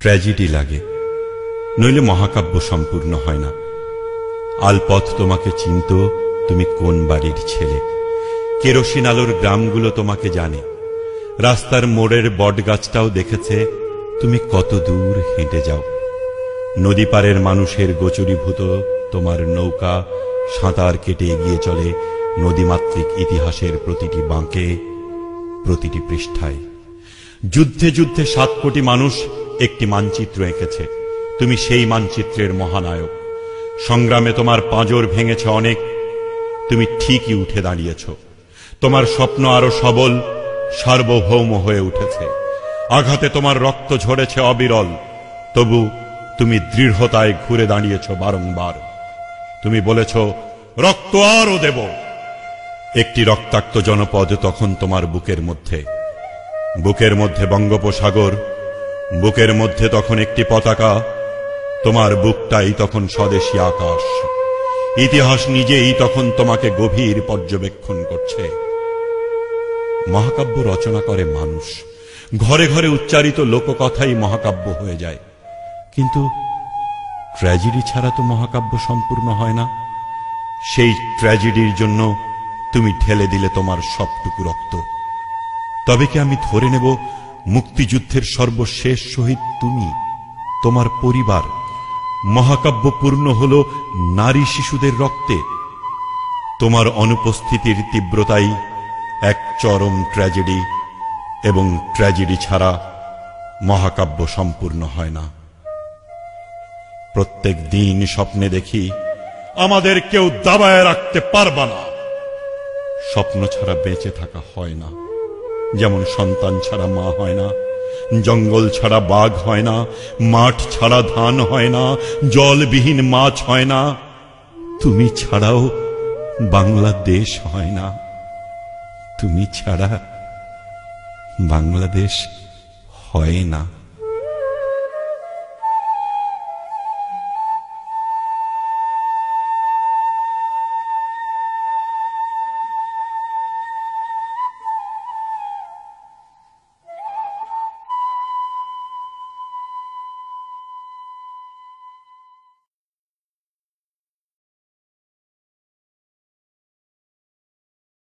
Tragedy লাগে। নইলে মহাকাব্য সম্পূর্ণ হয় না। আলপথ তোমাকে চিনত, তুমি কোন বাড়ির ছেলে? কেরোসিন আলোর গ্রামগুলো তোমাকে জানে। রাস্তার মোড়ের বটগাছটাও দেখেছে, তুমি কত দূর হেঁটে যাও। নদী পারের মানুষের গোচরীভূত, তোমার নৌকা সাঁতার কেটে এগিয়ে চলে নদীমাতৃক ইতিহাসের প্রতিটি বাঁকে, প্রতিটি পৃষ্ঠায়। যুদ্ধে যুদ্ধে সাত কোটি মানুষ একটি মানচিত্র এঁকেছে। তুমি সেই মানচিত্রের মহানায়ক। সংগ্রামে তোমার পাঁজর ভেঙেছে অনেক। তুমি ঠিকই উঠে দাঁড়িয়েছ। তোমার স্বপ্ন আরও সবল, সার্বভৌম হয়ে উঠেছে। আঘাতে তোমার রক্ত ঝরেছে অবিরল। তবু তুমি দৃঢ়তায় ঘুরে দাঁড়িয়েছ বারংবার। তুমি বলেছ, রক্ত আরও দেব। একটি রক্তাক্ত জনপদ তখন তোমার বুকের মধ্যে। বুকের মধ্যে বঙ্গোপসাগর বুকের মধ্যে তখন একটি পতাকা, তোমার বুকটাই তখন স্বদেশী আকাশ। ইতিহাস নিজেই তখন তোমাকে গভীর পর্যবেক্ষণ করছে। মহাকাব্য রচনা করে মানুষ। ঘরে ঘরে উচ্চারিত লোককথাই মহাকাব্য হয়ে যায়। কিন্তু ট্র্যাজেডি ছাড়া তো মহাকাব্য সম্পূর্ণ হয় না। সেই ট্র্যাজেডির জন্য তুমি ঠেলে দিলে তোমার সবটুকু রক্ত। তবে কি আমি ধরে নেব মুক্তিযুদ্ধের সর্বশেষ শহীদ তুমি। তোমার পরিবার মহাকাব্য পূর্ণ হল নারী শিশুদের রক্তে। তোমার অনুপস্থিতির তীব্রতাই এক চরম ট্র্যাজেডি এবং ট্র্যাজেডি ছাড়া মহাকাব্য সম্পূর্ণ হয় না। প্রত্যেক দিন স্বপ্নে দেখি আমাদের কেউ দাবায় রাখতে পারবা না। স্বপ্ন ছাড়া বেঁচে থাকা হয় না। যেমন সন্তান ছাড়া মা হয় না, জঙ্গল ছাড়া বাঘ হয় না, মাঠ ছাড়া ধান হয় না, জলবিহীন মাছ হয় না, তুমি ছাড়াও বাংলাদেশ হয় না। তুমি ছাড়া বাংলাদেশ হয় না।